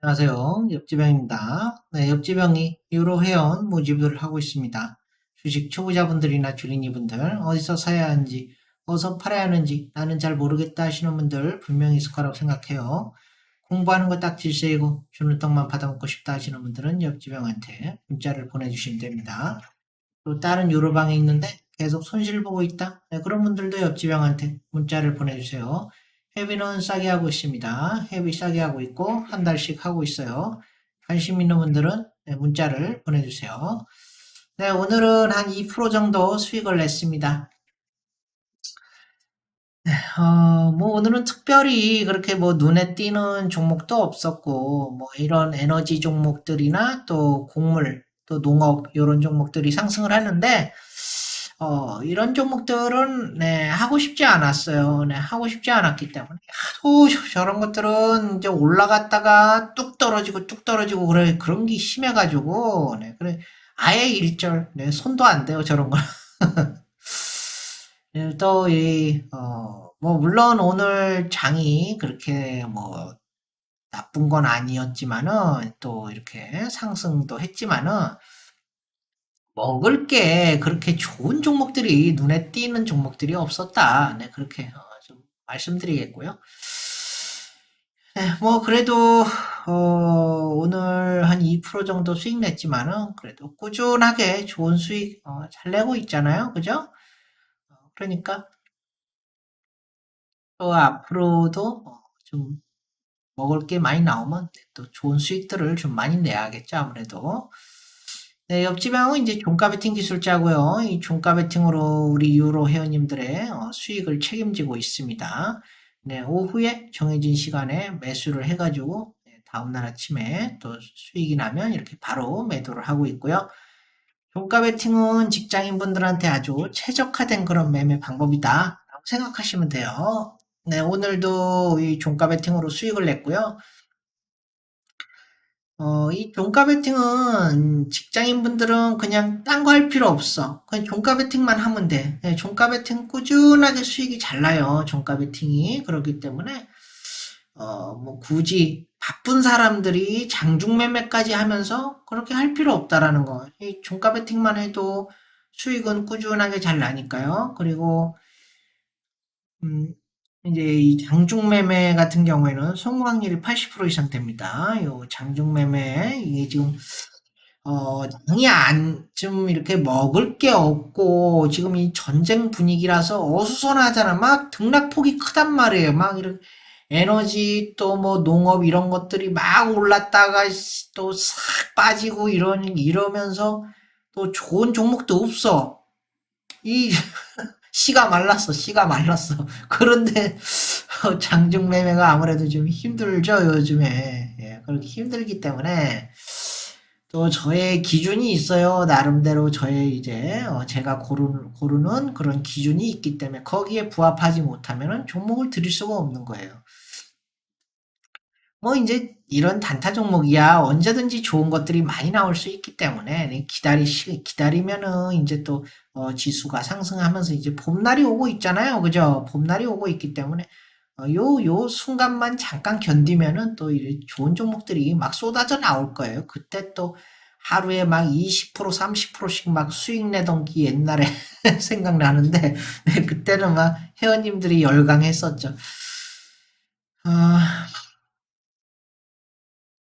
안녕하세요. 옆지병입니다. 네, 옆지병이 유로 회원 모집을 하고 있습니다. 주식 초보자분들이나 주린이분들 어디서 사야 하는지 어디서 팔아야 하는지 나는 잘 모르겠다 하시는 분들 분명히 있을 거라고 생각해요. 공부하는 거 딱 질세이고 주는 떡만 받아먹고 싶다 하시는 분들은 옆지병한테 문자를 보내주시면 됩니다. 또 다른 유로방에 있는데 계속 손실 보고 있다? 네, 그런 분들도 옆지병한테 문자를 보내주세요. 회비는 싸게 하고 있습니다. 회비 싸게 하고 있고 한 달씩 하고 있어요. 관심 있는 분들은 네, 문자를 보내주세요. 네, 오늘은 한 2% 정도 수익을 냈습니다. 네, 어, 뭐 오늘은 특별히 그렇게 뭐 눈에 띄는 종목도 없었고 뭐 이런 에너지 종목들이나 또 곡물 또 농업 이런 종목들이 상승을 하는데 어, 이런 종목들은 네, 하고 싶지 않았어요. 네, 하고 싶지 않았기 때문에 하도 저런 것들은 이제 올라갔다가 뚝 떨어지고 뚝 떨어지고 그래 그런 게 심해가지고 네, 그래 아예 일절 네, 손도 안 대요 저런 거. 네, 또 이, 어, 뭐 물론 오늘 장이 그렇게 뭐 나쁜 건 아니었지만은 또 이렇게 상승도 했지만은 먹을 게 그렇게 좋은 종목들이 눈에 띄는 종목들이 없었다. 네, 그렇게 어, 좀 말씀드리겠고요. 네, 뭐 그래도 어, 오늘 한 2% 정도 수익 냈지만은 그래도 꾸준하게 좋은 수익 어, 잘 내고 있잖아요. 그죠? 어, 그러니까 또 앞으로도 어, 좀 먹을 게 많이 나오면 또 좋은 수익들을 좀 많이 내야겠죠. 아무래도. 네, 옆지방은 이제 종가 베팅 기술자고요. 이 종가 베팅으로 우리 유로 회원님들의 어, 수익을 책임지고 있습니다. 네, 오후에 정해진 시간에 매수를 해가지고 네, 다음날 아침에 또 수익이 나면 이렇게 바로 매도를 하고 있고요. 종가 베팅은 직장인분들한테 아주 최적화된 그런 매매 방법이다 생각하시면 돼요. 네, 오늘도 이 종가 베팅으로 수익을 냈고요. 어, 이 종가 베팅은 직장인 분들은 그냥 딴 거 할 필요 없어. 그냥 종가 베팅만 하면 돼. 네, 종가 베팅 꾸준하게 수익이 잘 나요. 종가 베팅이. 그렇기 때문에, 어, 뭐 굳이 바쁜 사람들이 장중 매매까지 하면서 그렇게 할 필요 없다라는 거. 이 종가 베팅만 해도 수익은 꾸준하게 잘 나니까요. 그리고, 음, 이제 이 장중 매매 같은 경우에는 성공률이 80% 이상 됩니다. 요 장중 매매 이게 지금 어 장이 안 좀 이렇게 먹을 게 없고 지금 이 전쟁 분위기라서 어수선하잖아. 막 등락폭이 크단 말이에요. 막 이런 에너지 또 뭐 농업 이런 것들이 막 올랐다가 또 싹 빠지고 이런 이러면서 또 좋은 종목도 없어. 이 씨가 말랐어, 씨가 말랐어. 그런데 장중 매매가 아무래도 좀 힘들죠, 요즘에. 예, 그렇게 힘들기 때문에 또 저의 기준이 있어요. 나름대로 저의 이제 어, 제가 고르는, 고르는 그런 기준이 있기 때문에 거기에 부합하지 못하면 종목을 드릴 수가 없는 거예요. 뭐 이제 이런 단타 종목이야 언제든지 좋은 것들이 많이 나올 수 있기 때문에 네, 기다리 기다리면은 이제 또 어, 지수가 상승하면서 이제 봄날이 오고 있잖아요, 그죠? 봄날이 오고 있기 때문에 어, 요, 요 순간만 잠깐 견디면은 또 좋은 종목들이 막 쏟아져 나올 거예요. 그때 또 하루에 막 20%, 30%씩 막 수익 내던 기 옛날에 생각나는데, 네, 그때는 막 회원님들이 열광했었죠. 아,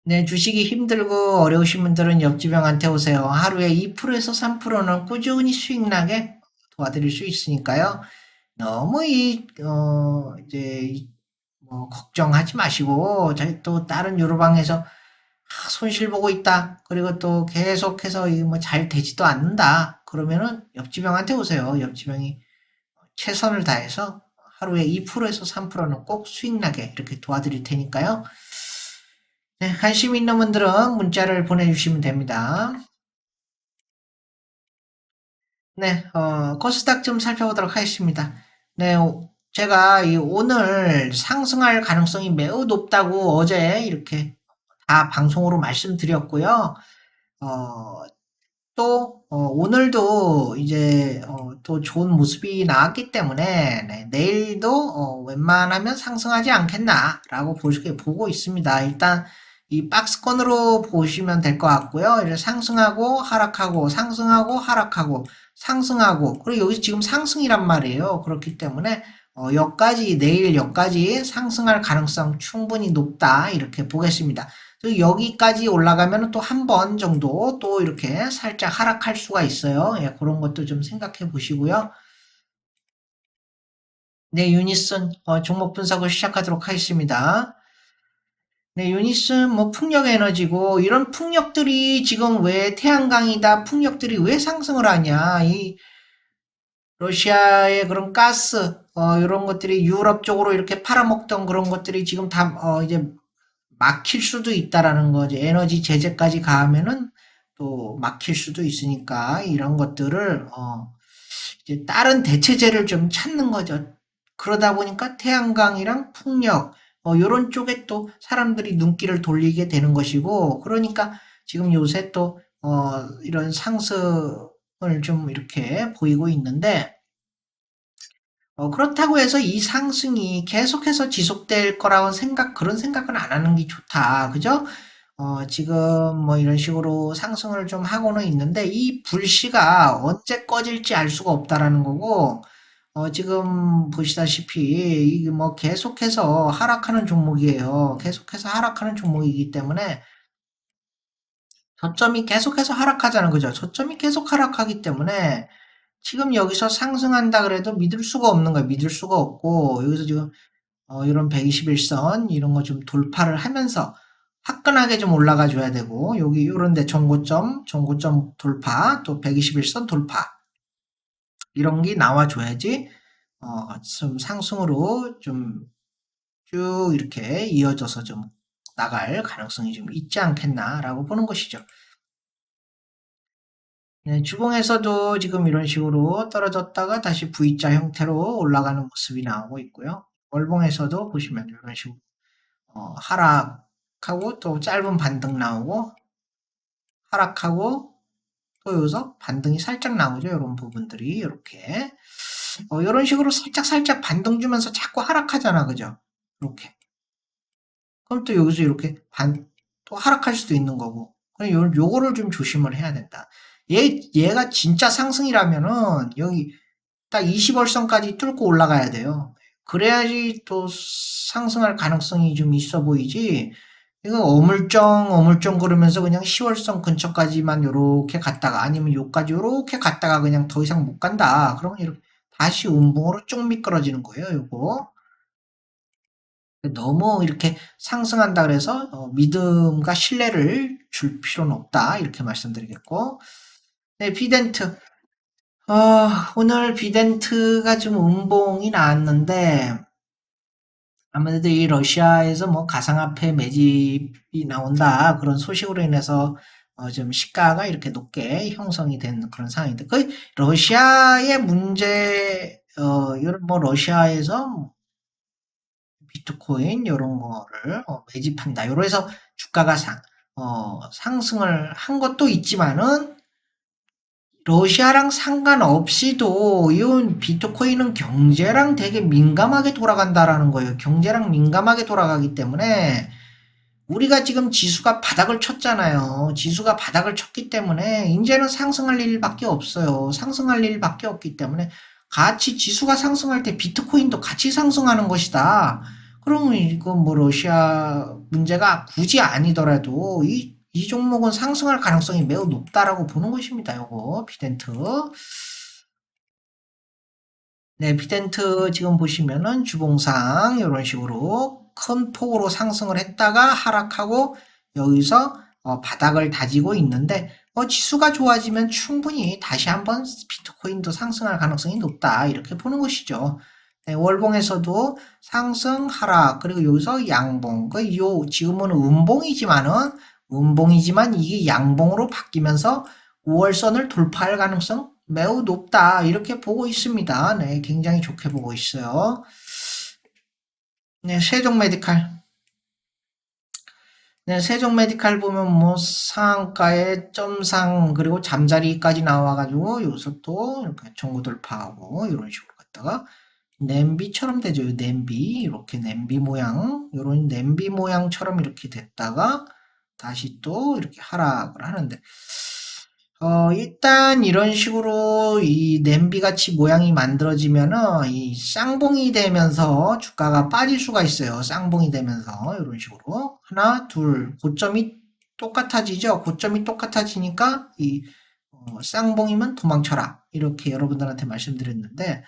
네, 주식이 힘들고 어려우신 분들은 옆집 형한테 오세요. 하루에 2%에서 3%는 꾸준히 수익 나게 도와드릴 수 있으니까요. 너무 이, 어, 이제, 뭐, 걱정하지 마시고, 또 다른 유로방에서 아, 손실 보고 있다. 그리고 또 계속해서 뭐잘 되지도 않는다. 그러면은 옆집 형한테 오세요. 옆집 형이 최선을 다해서 하루에 2%에서 3%는 꼭 수익 나게 이렇게 도와드릴 테니까요. 네, 관심 있는 분들은 문자를 보내주시면 됩니다. 네, 어, 코스닥 좀 살펴보도록 하겠습니다. 네, 제가 이 오늘 상승할 가능성이 매우 높다고 어제 이렇게 다 방송으로 말씀드렸고요. 어, 또 어, 오늘도 이제 어, 또 좋은 모습이 나왔기 때문에 네, 내일도 어, 웬만하면 상승하지 않겠나라고 보고 있습니다. 일단 이 박스권으로 보시면 될 것 같고요. 이제 상승하고 하락하고 상승하고 하락하고 상승하고 그리고 여기 지금 상승이란 말이에요. 그렇기 때문에 어, 여기까지 내일 여기까지 상승할 가능성 충분히 높다 이렇게 보겠습니다. 여기까지 올라가면 또 한 번 정도 또 이렇게 살짝 하락할 수가 있어요. 예, 그런 것도 좀 생각해 보시고요. 네, 유니슨 어, 종목 분석을 시작하도록 하겠습니다. 네, 유니슨 뭐 풍력 에너지고 이런 풍력들이 지금 왜 태양광이다 풍력들이 왜 상승을 하냐 이 러시아의 그런 가스 어, 이런 것들이 유럽 쪽으로 이렇게 팔아먹던 그런 것들이 지금 다 어, 이제 막힐 수도 있다라는 거죠. 에너지 제재까지 가하면은 또 막힐 수도 있으니까 이런 것들을 어, 이제 다른 대체제를 좀 찾는 거죠. 그러다 보니까 태양광이랑 풍력 어, 이런 쪽에 또 사람들이 눈길을 돌리게 되는 것이고 그러니까 지금 요새 또 어, 이런 상승을 좀 이렇게 보이고 있는데 어, 그렇다고 해서 이 상승이 계속해서 지속될 거라고 생각 그런 생각은 안 하는 게 좋다. 그죠? 어, 지금 뭐 이런 식으로 상승을 좀 하고는 있는데 이 불씨가 언제 꺼질지 알 수가 없다라는 거고 어, 지금 보시다시피 이게 뭐 계속해서 하락하는 종목이에요. 계속해서 하락하는 종목이기 때문에 저점이 계속해서 하락하자는 거죠. 저점이 계속 하락하기 때문에 지금 여기서 상승한다 그래도 믿을 수가 없는 거예요. 믿을 수가 없고 여기서 지금 어, 이런 121선 이런 거 좀 돌파를 하면서 화끈하게 좀 올라가 줘야 되고 여기 이런데 정고점 정고점 돌파 또 121선 돌파 이런 게 나와줘야지 어, 좀 상승으로 좀 쭉 이렇게 이어져서 좀 나갈 가능성이 좀 있지 않겠나라고 보는 것이죠. 네, 주봉에서도 지금 이런 식으로 떨어졌다가 다시 V자 형태로 올라가는 모습이 나오고 있고요. 월봉에서도 보시면 이런 식으로 어, 하락하고 또 짧은 반등 나오고 하락하고 또 여기서 반등이 살짝 나오죠. 이런 부분들이 이렇게 어, 이런 식으로 살짝 살짝 반등 주면서 자꾸 하락하잖아, 그죠? 이렇게. 그럼 또 여기서 이렇게 반 또 하락할 수도 있는 거고. 그럼 요, 요거를 좀 조심을 해야 된다. 얘 얘가 진짜 상승이라면은 여기 딱 20월선까지 뚫고 올라가야 돼요. 그래야지 또 상승할 가능성이 좀 있어 보이지. 이거 어물쩡 어물쩡 그러면서 그냥 10월선 근처까지만 요렇게 갔다가 아니면 요까지 요렇게 갔다가 그냥 더 이상 못 간다. 그러면 이렇게 다시 운봉으로 쭉 미끄러지는 거예요. 요거. 너무 이렇게 상승한다 그래서 어, 믿음과 신뢰를 줄 필요는 없다. 이렇게 말씀드리겠고. 네, 비덴트. 어, 오늘 비덴트가 좀 음봉이 나왔는데 아무래도 이 러시아에서 뭐 가상화폐 매집이 나온다 그런 소식으로 인해서 어, 좀 시가가 이렇게 높게 형성이 된 그런 상황인데 그 러시아의 문제 어, 이런 뭐 러시아에서 비트코인 이런 거를 어, 매집한다. 이로 해서 주가가 상, 어, 상승을 한 것도 있지만은 러시아랑 상관없이도 이 비트코인은 경제랑 되게 민감하게 돌아간다라는 거예요. 경제랑 민감하게 돌아가기 때문에 우리가 지금 지수가 바닥을 쳤잖아요. 지수가 바닥을 쳤기 때문에 이제는 상승할 일밖에 없어요. 상승할 일밖에 없기 때문에 같이 지수가 상승할 때 비트코인도 같이 상승하는 것이다. 그러면 이건 뭐 러시아 문제가 굳이 아니더라도 이, 이 종목은 상승할 가능성이 매우 높다라고 보는 것입니다. 요거 비덴트. 네, 비덴트 지금 보시면은 주봉상 이런 식으로 큰 폭으로 상승을 했다가 하락하고 여기서 어, 바닥을 다지고 있는데 어, 지수가 좋아지면 충분히 다시 한번 비트코인도 상승할 가능성이 높다 이렇게 보는 것이죠. 네, 월봉에서도 상승, 하락, 그리고 여기서 양봉. 그 요, 지금은 음봉이지만은, 음봉이지만 이게 양봉으로 바뀌면서 5월선을 돌파할 가능성 매우 높다. 이렇게 보고 있습니다. 네, 굉장히 좋게 보고 있어요. 네, 세종 메디칼. 네, 세종 메디칼 보면 뭐 상한가에 점상 그리고 잠자리까지 나와가지고 또 이렇게 정고 돌파하고 이런 식으로 갔다가 냄비처럼 되죠. 요 냄비 이렇게 냄비 모양 요런 냄비 모양처럼 이렇게 됐다가 다시 또 이렇게 하락을 하는데 어, 일단 이런 식으로 이 냄비 같이 모양이 만들어지면은 이 쌍봉이 되면서 주가가 빠질 수가 있어요. 쌍봉이 되면서 이런 식으로 하나, 둘, 고점이 똑같아지죠. 고점이 똑같아지니까 이 어, 쌍봉이면 도망쳐라 이렇게 여러분들한테 말씀드렸는데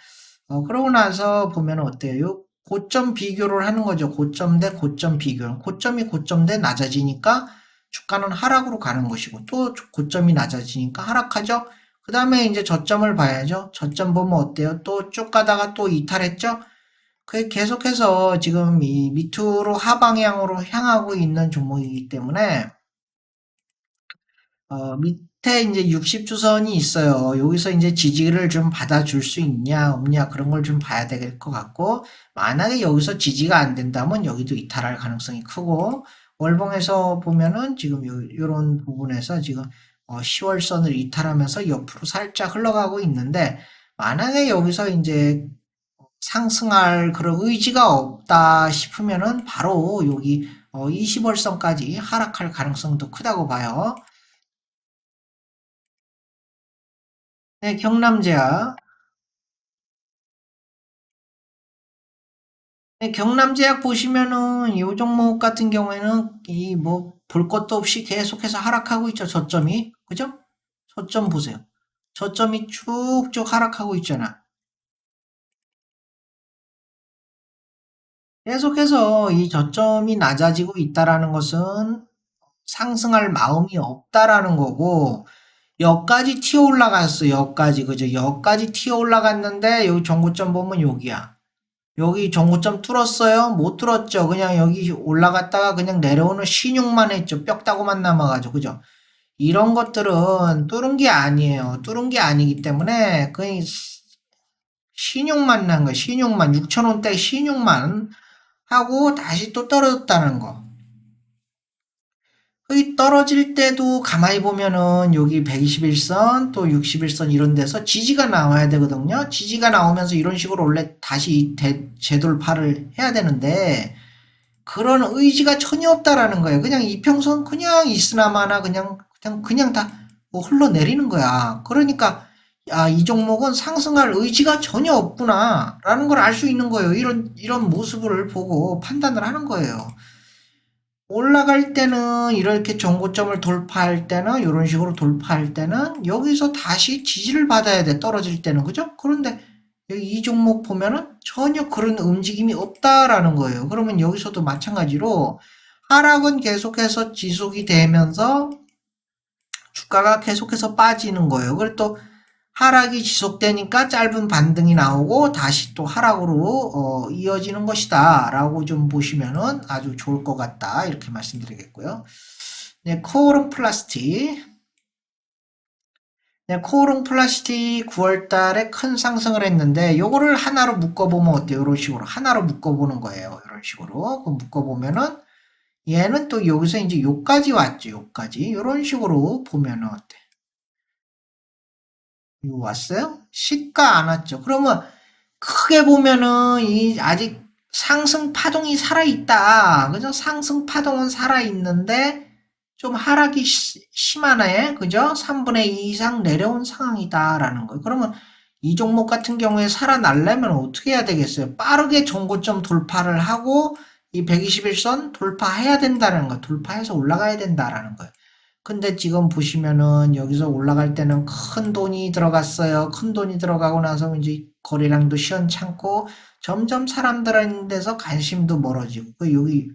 어, 그러고 나서 보면 어때요? 요 고점 비교를 하는 거죠. 고점 대 고점 비교. 고점이 고점 대 낮아지니까 주가는 하락으로 가는 것이고 또 고점이 낮아지니까 하락하죠. 그 다음에 이제 저점을 봐야죠. 저점 보면 어때요? 또 쭉 가다가 또 이탈했죠. 그 계속해서 지금 이 밑으로 하방향으로 향하고 있는 종목이기 때문에 어, 밑에 이제 60주선이 있어요. 여기서 이제 지지를 좀 받아줄 수 있냐, 없냐, 그런 걸 좀 봐야 될 것 같고, 만약에 여기서 지지가 안 된다면 여기도 이탈할 가능성이 크고, 월봉에서 보면은 지금 요, 요런 부분에서 지금 어, 10월선을 이탈하면서 옆으로 살짝 흘러가고 있는데, 만약에 여기서 이제 상승할 그런 의지가 없다 싶으면은 바로 여기 어, 20월선까지 하락할 가능성도 크다고 봐요. 네, 경남제약. 경남제약 보시면은 이 종목 같은 경우에는 이 뭐 볼 것도 없이 계속해서 하락하고 있죠. 저점이. 그죠? 저점 보세요. 저점이 쭉쭉 하락하고 있잖아. 계속해서 이 저점이 낮아지고 있다라는 것은 상승할 마음이 없다라는 거고 여기까지 튀어 올라갔어. 여기까지 그죠? 여기까지 튀어 올라갔는데 여기 정고점 보면 여기야. 여기 정고점 뚫었어요? 못 뚫었죠. 그냥 여기 올라갔다가 그냥 내려오는 신용만 했죠. 뼈다고만 남아가지고 그죠? 이런 것들은 뚫은 게 아니에요. 뚫은 게 아니기 때문에 그냥 신용만 난 거예요. 신용만 6천원대 신용만 하고 다시 또 떨어졌다는 거. 이 떨어질 때도 가만히 보면은 여기 121선 또 61선 이런 데서 지지가 나와야 되거든요. 지지가 나오면서 이런 식으로 원래 다시 대, 재돌파를 해야 되는데 그런 의지가 전혀 없다라는 거예요. 그냥 이평선 그냥 있으나마나 그냥 그냥 그냥 다 뭐 흘러내리는 거야. 그러니까 야, 이 종목은 상승할 의지가 전혀 없구나라는 걸 알 수 있는 거예요. 이런 이런 모습을 보고 판단을 하는 거예요. 올라갈 때는 이렇게 정고점을 돌파할 때는 이런 식으로 돌파할 때는 여기서 다시 지지를 받아야 돼 떨어질 때는 그죠? 그런데 이 종목 보면은 전혀 그런 움직임이 없다라는 거예요. 그러면 여기서도 마찬가지로 하락은 계속해서 지속이 되면서 주가가 계속해서 빠지는 거예요. 그리고 또 하락이 지속되니까 짧은 반등이 나오고 다시 또 하락으로 어, 이어지는 것이다. 라고 좀 보시면은 아주 좋을 것 같다. 이렇게 말씀드리겠고요. 네, 코오롱 플라스틱. 네, 코오롱 플라스틱 9월 달에 큰 상승을 했는데 요거를 하나로 묶어보면 어때요? 이런 식으로 하나로 묶어보는 거예요. 이런 식으로. 그 묶어보면은 얘는 또 여기서 이제 요까지 왔죠 요까지. 이런 식으로 보면은 어때 이거 왔어요? 시가 안 왔죠. 그러면 크게 보면은 이 아직 상승 파동이 살아 있다. 그죠? 상승 파동은 살아 있는데 좀 하락이 시, 심하네. 그죠? 3분의 2 이상 내려온 상황이다라는 거예요. 그러면 이 종목 같은 경우에 살아날려면 어떻게 해야 되겠어요? 빠르게 정고점 돌파를 하고 이 121선 돌파해야 된다는 거. 돌파해서 올라가야 된다라는 거예요. 근데 지금 보시면은 여기서 올라갈 때는 큰 돈이 들어갔어요. 큰 돈이 들어가고 나서 이제 거래량도 시원찮고 점점 사람들한테서 관심도 멀어지고 그 여기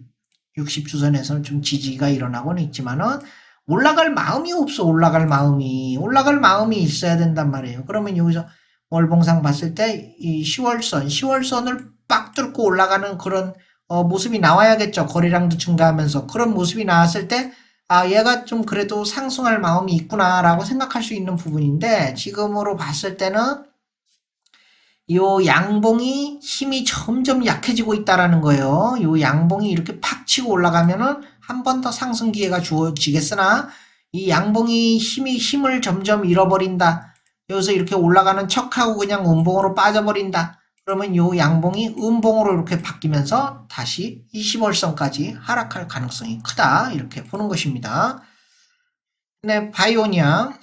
60 주선에서는 좀 지지가 일어나고는 있지만은 올라갈 마음이 없어. 올라갈 마음이. 올라갈 마음이 있어야 된단 말이에요. 그러면 여기서 월봉상 봤을 때 이 10월선, 10월선을 빡 뚫고 올라가는 그런 어, 모습이 나와야겠죠. 거래량도 증가하면서 그런 모습이 나왔을 때 아, 얘가 좀 그래도 상승할 마음이 있구나라고 생각할 수 있는 부분인데 지금으로 봤을 때는 요 양봉이 힘이 점점 약해지고 있다라는 거예요. 요 양봉이 이렇게 팍 치고 올라가면은 한 번 더 상승 기회가 주어지겠으나 이 양봉이 힘이 힘을 점점 잃어버린다. 여기서 이렇게 올라가는 척하고 그냥 음봉으로 빠져버린다. 그러면 요 양봉이 음봉으로 이렇게 바뀌면서 다시 20월선까지 하락할 가능성이 크다. 이렇게 보는 것입니다. 네, 바이오니아.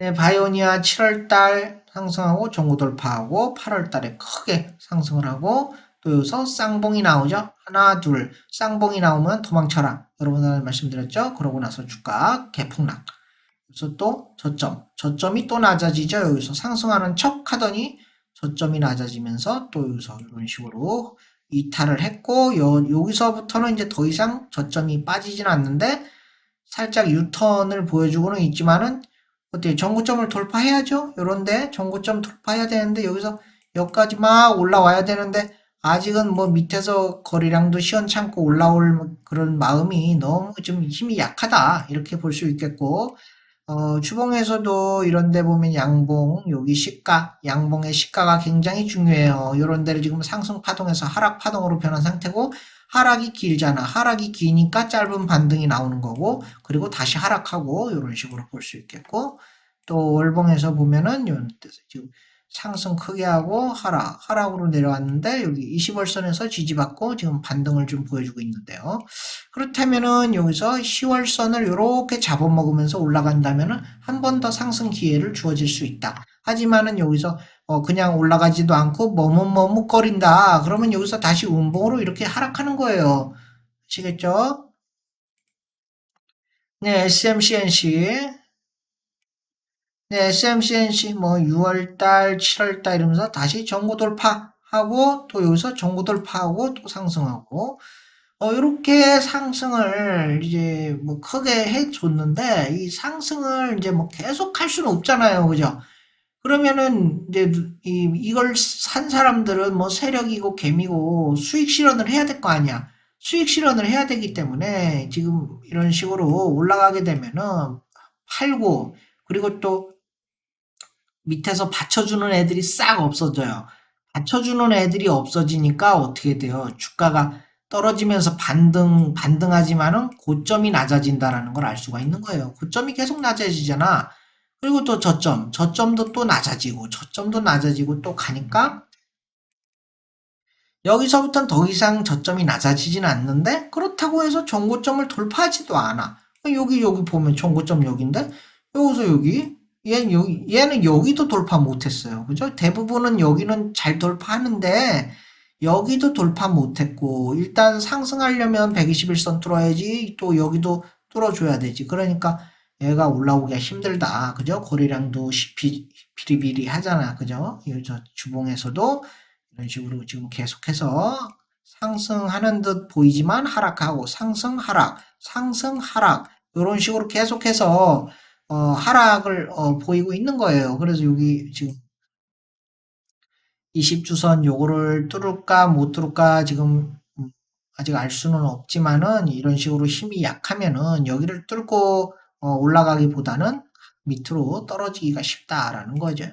네, 바이오니아 7월달 상승하고 종고 돌파하고 8월달에 크게 상승을 하고 또 여기서 쌍봉이 나오죠. 하나, 둘. 쌍봉이 나오면 도망쳐라. 여러분들 말씀드렸죠. 그러고 나서 주가 개폭락. 그래서 또 저점. 저점이 또 낮아지죠. 여기서 상승하는 척 하더니 저점이 낮아지면서 또 여기서 이런 식으로 이탈을 했고 여, 여기서부터는 이제 더 이상 저점이 빠지진 않는데 살짝 유턴을 보여주고는 있지만은 어때요? 전고점을 돌파해야죠. 요런데 전고점 돌파해야 되는데 여기서 여기까지 막 올라와야 되는데 아직은 뭐 밑에서 거리량도 시원찮고 올라올 그런 마음이 너무 좀 힘이 약하다 이렇게 볼 수 있겠고 어, 주봉에서도 이런 데 보면 양봉, 여기 시가, 양봉의 시가가 굉장히 중요해요. 이런 데를 지금 상승 파동에서 하락 파동으로 변한 상태고, 하락이 길잖아. 하락이 기니까 짧은 반등이 나오는 거고, 그리고 다시 하락하고, 이런 식으로 볼 수 있겠고, 또 월봉에서 보면은, 데서 지금 상승 크게 하고, 하락, 하락으로 내려왔는데, 여기 20월선에서 지지받고, 지금 반등을 좀 보여주고 있는데요. 그렇다면은 여기서 10월선을 이렇게 잡아먹으면서 올라간다면은 한 번 더 상승 기회를 주어질 수 있다. 하지만은 여기서 어 그냥 올라가지도 않고 머뭇머뭇거린다. 그러면 여기서 다시 운봉으로 이렇게 하락하는 거예요. 아시겠죠? 네, SMCNC. 네, SMCNC 뭐 6월달, 7월달 이러면서 다시 전고 돌파하고 또 여기서 전고 돌파하고 또 상승하고 어, 이렇게 상승을 이제 뭐 크게 해줬는데, 이 상승을 이제 뭐 계속 할 수는 없잖아요. 그죠? 그러면은 이제 이, 이걸 산 사람들은 뭐 세력이고 개미고 수익 실현을 해야 될 거 아니야. 수익 실현을 해야 되기 때문에 지금 이런 식으로 올라가게 되면은 팔고, 그리고 또 밑에서 받쳐주는 애들이 싹 없어져요. 받쳐주는 애들이 없어지니까 어떻게 돼요? 주가가 떨어지면서 반등, 반등하지만은 고점이 낮아진다라는 걸 알 수가 있는 거예요. 고점이 계속 낮아지잖아. 그리고 또 저점, 저점도 또 낮아지고, 저점도 낮아지고 또 가니까 여기서부터는 더 이상 저점이 낮아지진 않는데 그렇다고 해서 정고점을 돌파하지도 않아. 여기 여기 보면 정고점 여기인데 여기서 여기 얘는 여기 얘는 여기도 돌파 못했어요. 그죠? 대부분은 여기는 잘 돌파하는데 여기도 돌파 못했고 일단 상승하려면 121선 뚫어야지 또 여기도 뚫어줘야 되지. 그러니까 얘가 올라오기가 힘들다. 그죠? 거래량도 비, 비리비리 하잖아. 그죠? 저 주봉에서도 이런 식으로 지금 계속해서 상승하는 듯 보이지만 하락하고 상승 하락 상승 하락 이런 식으로 계속해서 어, 하락을 어, 보이고 있는 거예요 그래서 여기 지금 20주선 요거를 뚫을까 못 뚫을까 지금 음, 아직 알 수는 없지만은 이런 식으로 힘이 약하면은 여기를 뚫고 어, 올라가기보다는 밑으로 떨어지기가 쉽다라는 거죠.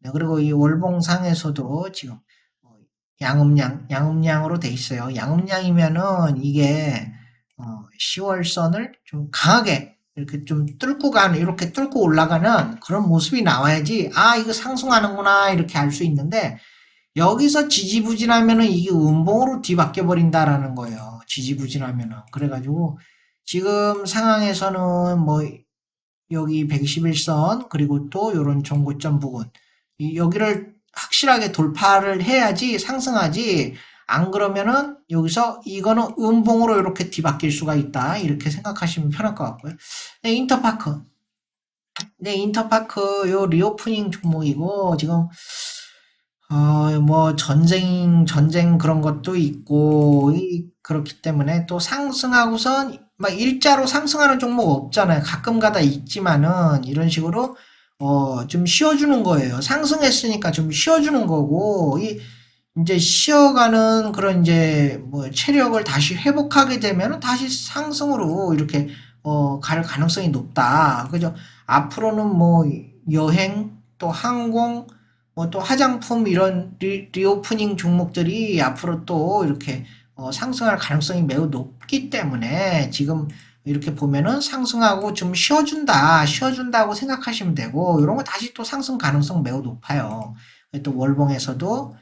네, 그리고 이 월봉상에서도 지금 어, 양음양, 양음양으로 돼 있어요. 양음양이면은 이게 어, 10월선을 좀 강하게 이렇게 좀 뚫고 가는, 이렇게 뚫고 올라가는 그런 모습이 나와야지, 아, 이거 상승하는구나, 이렇게 알 수 있는데, 여기서 지지부진하면은 이게 음봉으로 뒤바뀌어 버린다라는 거예요. 지지부진하면은. 그래가지고 지금 상황에서는 뭐 여기 121선 그리고 또 이런 정고점 부분 여기를 확실하게 돌파를 해야지 상승하지 안 그러면은 여기서 이거는 음봉으로 이렇게 뒤바뀔 수가 있다 이렇게 생각하시면 편할 것 같고요. 네, 인터파크 네 인터파크 요 리오프닝 종목이고 지금 어, 뭐, 전쟁, 전쟁 그런 것도 있고, 이, 그렇기 때문에 또 상승하고선, 막 일자로 상승하는 종목 없잖아요. 가끔 가다 있지만은, 이런 식으로, 어, 좀 쉬어주는 거예요. 상승했으니까 좀 쉬어주는 거고, 이, 이제 쉬어가는 그런 이제 뭐 체력을 다시 회복하게 되면은 다시 상승으로 이렇게, 어, 갈 가능성이 높다. 그죠? 앞으로는 뭐, 여행, 또 항공, 뭐 또 화장품 이런 리, 리오프닝 종목들이 앞으로 또 이렇게 어, 상승할 가능성이 매우 높기 때문에 지금 이렇게 보면은 상승하고 좀 쉬어준다, 쉬어준다고 생각하시면 되고, 이런 거 다시 또 상승 가능성 매우 높아요. 또 월봉에서도